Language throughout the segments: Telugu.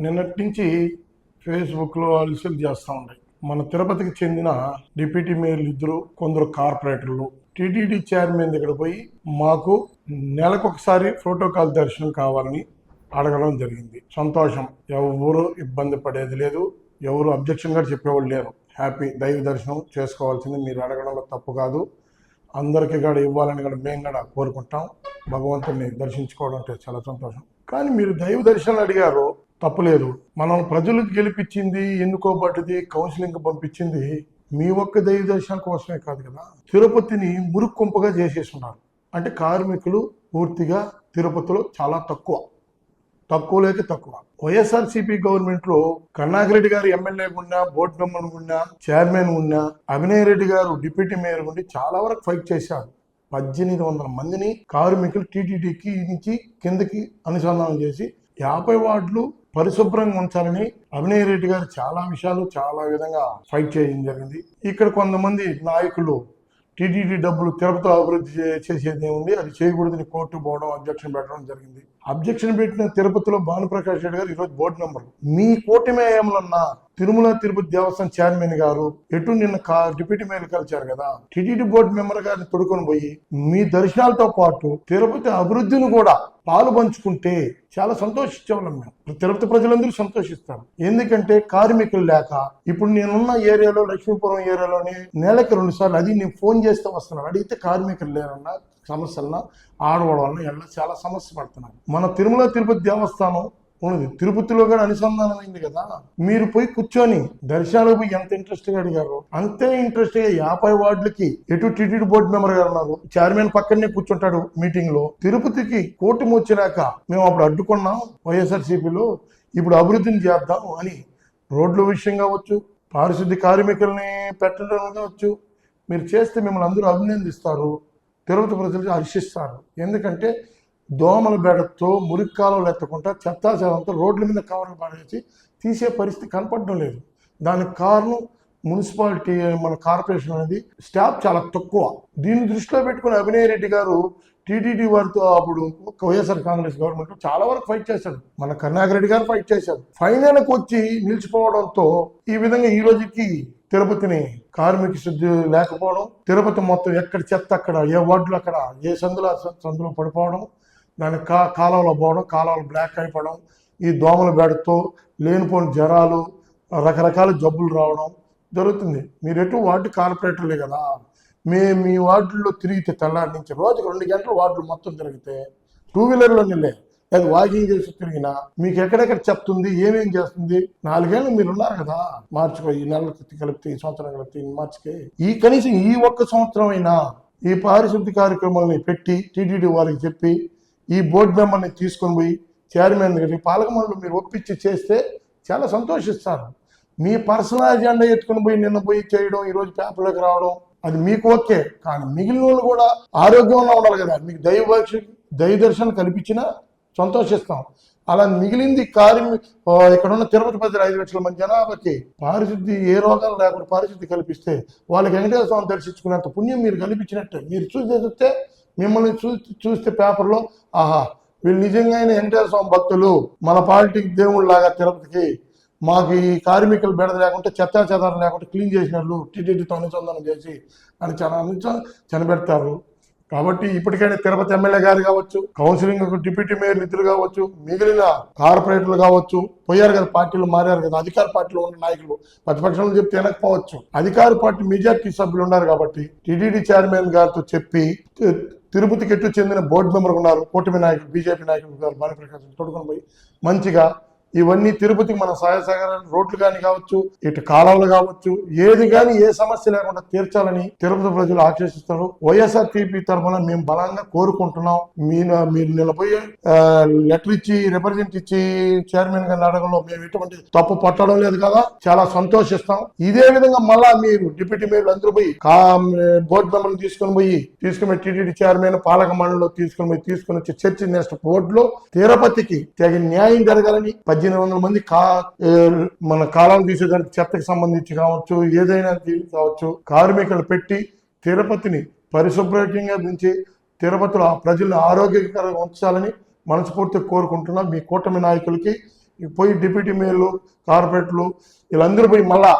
నిన్నటి నుంచి ఫేస్బుక్లో అలసలు చేస్తూ ఉన్నాయి మన తిరుపతికి చెందిన డిప్యూటీ మేయర్లు ఇద్దరు కొందరు కార్పొరేటర్లు. టీటీడీ చైర్మన్ దగ్గర పోయి మాకు నెలకొకసారి ప్రోటోకాల్ దర్శనం కావాలని అడగడం జరిగింది. సంతోషం. ఎవరు ఇబ్బంది పడేది లేదు. ఎవరు అబ్జెక్షన్గా చెప్పేవాళ్ళు లేరు. హ్యాపీ దైవ దర్శనం చేసుకోవాల్సింది మీరు అడగడంలో తప్పు కాదు. అందరికీ కూడా ఇవ్వాలని కూడా మేము కూడా కోరుకుంటాం. భగవంతుని దర్శించుకోవడం అంటే చాలా సంతోషం. కానీ మీరు దైవ దర్శనం అడిగారు. తప్పలేదు. మనం ప్రజలకు గెలిపించింది ఎన్నుకోబడ్డది కౌన్సిలింగ్ పంపించింది మీ ఒక్క దైవ దర్శనం కోసమే కాదు కదా. తిరుపతిని మురుక్కుంపగా చేసేస్తున్నారు అంటే కార్మికులు పూర్తిగా తిరుపతిలో చాలా తక్కువ. తక్కువ లేక తక్కువ. వైఎస్ఆర్సీపీ గవర్నమెంట్లో కరుణాకరెడ్డి గారు ఎమ్మెల్యే ఉన్నా బోర్డు మెంబర్ ఉన్నా చైర్మన్ ఉన్నా అభినయ్ రెడ్డి గారు డిప్యూటీ మేయర్ ఉండి చాలా వరకు ఫైట్ చేశారు. పద్దెనిమిది వందల మందిని కార్మికులు టీటీడీకి నుంచి కిందకి అనుసంధానం చేసి యాభై వార్డులు పరిశుభ్రంగా ఉంచాలని అభినయ్ రెడ్డి గారు చాలా విషయాలు చాలా విధంగా ఫైట్ చేయడం జరిగింది. ఇక్కడ కొంతమంది నాయకులు టీటీడీ డబ్బులు తిరుపతి అభివృద్ధి చే- చేసేది ఏముంది? అది చేయకూడదని కోర్టు పోవడం అబ్జెక్షన్ పెట్టడం జరిగింది. అబ్జెక్షన్ పెట్టిన తిరుపతిలో భానుప్రకాష్ రెడ్డి గారు ఈరోజు బోర్డు మెంబర్. మీ కూటమి ఏమన్నా తిరుమల తిరుపతి దేవస్థానం చైర్మన్ గారు ఎటు నిన్న డిప్యూటీ మేయర్ కలిచారు కదా టీటీడీ బోర్డు మెంబర్ గారిని తొడుకొని పోయి మీ దర్శనాలతో పాటు తిరుపతి అభివృద్ధిని కూడా పాలు పంచుకుంటే చాలా సంతోషించేవాళ్ళం మేము. తిరుపతి ప్రజలందరూ సంతోషిస్తారు. ఎందుకంటే కార్మికులు లేక ఇప్పుడు నేనున్న ఏరియాలో లక్ష్మీపురం ఏరియాలోని నెలకి రెండు సార్లు అది నేను ఫోన్ చేస్తే వస్తున్నాను అడిగితే కార్మికులు లేరన్నా సమస్యలన ఆడవాళ్ళ వలన చాలా సమస్య పడుతున్నారు. మన తిరుమల తిరుపతి దేవస్థానం ఉన్నది తిరుపతిలో కూడా అనుసంధానం అయింది కదా. మీరు పోయి కూర్చొని దర్శనాలకు పోయి ఎంత ఇంట్రెస్ట్గా అడిగారు? అంతే ఇంట్రెస్ట్గా యాభై వార్డులకి ఎటు టిటిడి బోర్డు మెంబర్ గారు ఉన్నారు. చైర్మన్ పక్కనే కూర్చుంటాడు మీటింగ్లో. తిరుపతికి కూటమి వచ్చినాక మేము అప్పుడు అడ్డుకున్నాం వైఎస్ఆర్సీపీలో. ఇప్పుడు అభివృద్ధిని చేద్దాం అని రోడ్ల విషయం కావచ్చు పారిశుద్ధ్య కార్మికుల్ని పెట్టడం కావచ్చు మీరు చేస్తే మిమ్మల్ని అందరూ అభినందిస్తారు తిరుపతి ప్రజలు హర్షిస్తారు. ఎందుకంటే దోమల బెడతో మురిక్కాలలో ఎత్తకుండా చెత్తా చెదంతా రోడ్ల మీద కవర్లు పడేసి తీసే పరిస్థితి కనపడడం లేదు. దానికి కారణం మున్సిపాలిటీ మన కార్పొరేషన్ అనేది స్టాఫ్ చాలా తక్కువ. దీన్ని దృష్టిలో పెట్టుకుని అభినయ్ రెడ్డి గారు టీటీడీ వారితో అప్పుడు వైఎస్ఆర్ కాంగ్రెస్ గవర్నమెంట్ చాలా వరకు ఫైట్ చేశాడు మన కరుణాకర్ రెడ్డి గారు ఫైట్ చేశారు. ఫైనల్కి వచ్చి నిలిచిపోవడంతో ఈ విధంగా ఈ రోజుకి తిరుపతిని కార్మిక శుద్ధి లేకపోవడం తిరుపతి మొత్తం ఎక్కడ చెత్త అక్కడ ఏ వార్డులు అక్కడ ఏ సందులో సందులో పడిపోవడం దాని కా కాలువలో పోవడం కాలువలు బ్లాక్ అయిపోవడం ఈ దోమల బేడతో లేనిపోని జ్వరాలు రకరకాల జబ్బులు రావడం జరుగుతుంది. మీరు ఎటు వార్డు కార్పొరేటర్లే కదా. మే మీ వార్డుల్లో తిరిగితే తెల్లారి నుంచి రోజుకి రెండు గంటలు వార్డులు మొత్తం తిరిగితే టూ వీలర్లో నిలే అది వాకింగ్ చేసి తిరిగినా మీకు ఎక్కడెక్కడ చెప్తుంది ఏమేం చేస్తుంది నాలుగేళ్ళు మీరు ఉన్నారు కదా. మార్చుకో ఈ నెలకి కలిపితే ఈ సంవత్సరం కలిపితే ఈ మార్చికి. ఈ కనీసం ఈ ఒక్క సంవత్సరం అయినా ఈ పారిశుద్ధ్య కార్యక్రమాలని పెట్టి టీటీడీ వారికి చెప్పి ఈ బోర్డు మెంబర్ని తీసుకొని పోయి చైర్మన్ దగ్గరికి పాలక మండలి మీరు ఒప్పించి చేస్తే చాలా సంతోషిస్తారు. మీ పర్సనల్ అజెండా ఎత్తుకుని పోయి నిన్న పోయి చేయడం ఈరోజు పేపర్లోకి రావడం అది మీకు ఓకే. కానీ మిగిలిన వాళ్ళు కూడా ఆరోగ్యంగా ఉండాలి కదా. మీకు దైవ దైవ దర్శనం కల్పించినా సంతోషిస్తాం. అలా మిగిలింది కార్మి ఇక్కడ ఉన్న తిరుపతి ప్రజలు ఐదు లక్షల మంది జనాభాకి పారిశుద్ధి ఏ రోగాలు లేకుండా పారిశుద్ధి కల్పిస్తే వాళ్ళకి వెంకటేశ్వర స్వామి దర్శించుకునేంత పుణ్యం మీరు కల్పించినట్టే. మీరు చూసి చూస్తే మిమ్మల్ని చూసి చూస్తే పేపర్లో ఆహా వీళ్ళు నిజంగానే వెంకటేశ్వర స్వామి భక్తులు మన పాలిటిక్ దేవుళ్ళలాగా తిరుపతికి మాకు ఈ కార్మికులు బెడద లేకుంటే చెత్తా చెదారం లేకుంటే క్లీన్ చేసినట్లు టీటీడీతో అనుసంధానం చేసి అని చాలా చనిపెడతారు. కాబట్టి ఇప్పటికైనా తిరుపతి ఎమ్మెల్యే గారు కావచ్చు కౌన్సిలింగ్ డిప్యూటీ మేయర్ ఇద్దరు కావచ్చు మిగిలిన కార్పొరేటర్లు కావచ్చు పోయారు కదా పార్టీలు మారారు కదా అధికార పార్టీలో ఉన్న నాయకులు ప్రతిపక్షంలో చెప్తే వెనకపోవచ్చు అధికార పార్టీ మెజార్టీ సభ్యులు ఉన్నారు కాబట్టి టీడీడీ చైర్మన్ గారితో చెప్పి తిరుపతి తిరుపతికి ఎట్టు చెందిన బోర్డు మెంబర్ ఉన్నారు కూటమి నాయకులు బీజేపీ నాయకులు గారు భానుప్రకాశం తోడుకొని పోయి మంచిగా ఇవన్నీ తిరుపతికి మన సహాయ సహకారాలు రోడ్లు కానీ కావచ్చు ఇటు కాలవలు కావచ్చు ఏది కానీ ఏ సమస్య లేకుండా తీర్చాలని తిరుపతి ప్రజలు ఆశిస్తున్నారు. వైఎస్ఆర్ టీపీ తరఫున మేము బలంగా కోరుకుంటున్నాం. మీరు మీరు నిలబోయి లెటర్ ఇచ్చి రిప్రజెంట్ ఇచ్చి చైర్మన్ గారిని అడగడంలో మేము ఎటువంటి తప్పు పట్టడం లేదు కదా. చాలా సంతోషిస్తాం. ఇదే విధంగా మళ్ళా మీరు డిప్యూటీ మేయర్లు అందరూ పోయి బోర్డు మెంబర్ని తీసుకొని పోయి తీసుకుని టీటీడీ చైర్మన్ పాలక మండలిలో తీసుకొని పోయి తీసుకొని వచ్చి చర్చి నెక్స్ట్ బోర్డులో తిరుపతికి తగిన న్యాయం జరగాలని పద్దెనిమిది వందల మంది కా మన కాలం తీసేదానికి చెత్తకు సంబంధించి కావచ్చు ఏదైనా కావచ్చు కార్మికులు పెట్టి తిరుపతిని పరిశుభ్రంగా ఉంచి తిరుపతిలో ఆ ప్రజలను ఆరోగ్యకరంగా ఉంచాలని మనస్ఫూర్తిగా కోరుకుంటున్నాం మీ కూటమి నాయకులకి. పోయి డిప్యూటీ మేయర్లు కార్పొరేట్లు వీళ్ళందరూ పోయి మళ్ళా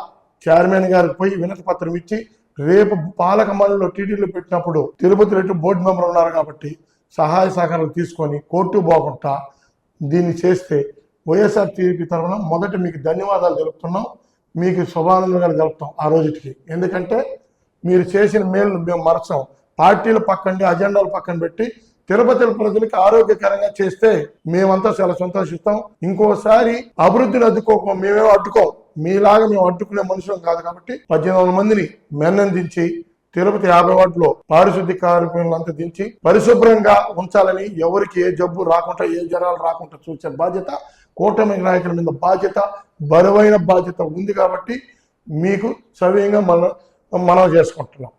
చైర్మన్ గారికి పోయి వినతి పత్రం ఇచ్చి రేపు పాలక మండలిలో టీడీలో పెట్టినప్పుడు తిరుపతి రెడ్డి బోర్డు మెంబర్ ఉన్నారు కాబట్టి సహాయ సహకారాలు తీసుకొని కోర్టు పోకుండా దీన్ని చేస్తే వైఎస్ఆర్ టీడీపీ తరఫున మొదట మీకు ధన్యవాదాలు తెలుపుతున్నాం. మీకు శుభానందనలు తెలుపుతాం ఆ రోజుకి ఎందుకంటే మీరు చేసిన మేలు మేము మరచాం. పార్టీల పక్కండి అజెండాలు పక్కన పెట్టి తిరుపతి ప్రజలకు ఆరోగ్యకరంగా చేస్తే మేమంతా చాలా సంతోషిస్తాం. ఇంకోసారి అభివృద్ధిని అడ్డుకోకం మేమేమో అడ్డుకోం. మీలాగా మేము అడ్డుకునే మనుషులం కాదు కాబట్టి పద్దెనిమిది వందల మందిని మెన్నందించి తిరుపతి యాభై వార్డులో పారిశుద్ధ్య కార్మికులంతా దించి పరిశుభ్రంగా ఉంచాలని ఎవరికి ఏ జబ్బు రాకుండా ఏ జ్వరాలు రాకుండా చూసే బాధ్యత కూటమి నాయకుల మీద బాధ్యత బరువైన బాధ్యత ఉంది కాబట్టి మీకు సవ్యంగా మనం మనం చేసుకుంటున్నాం.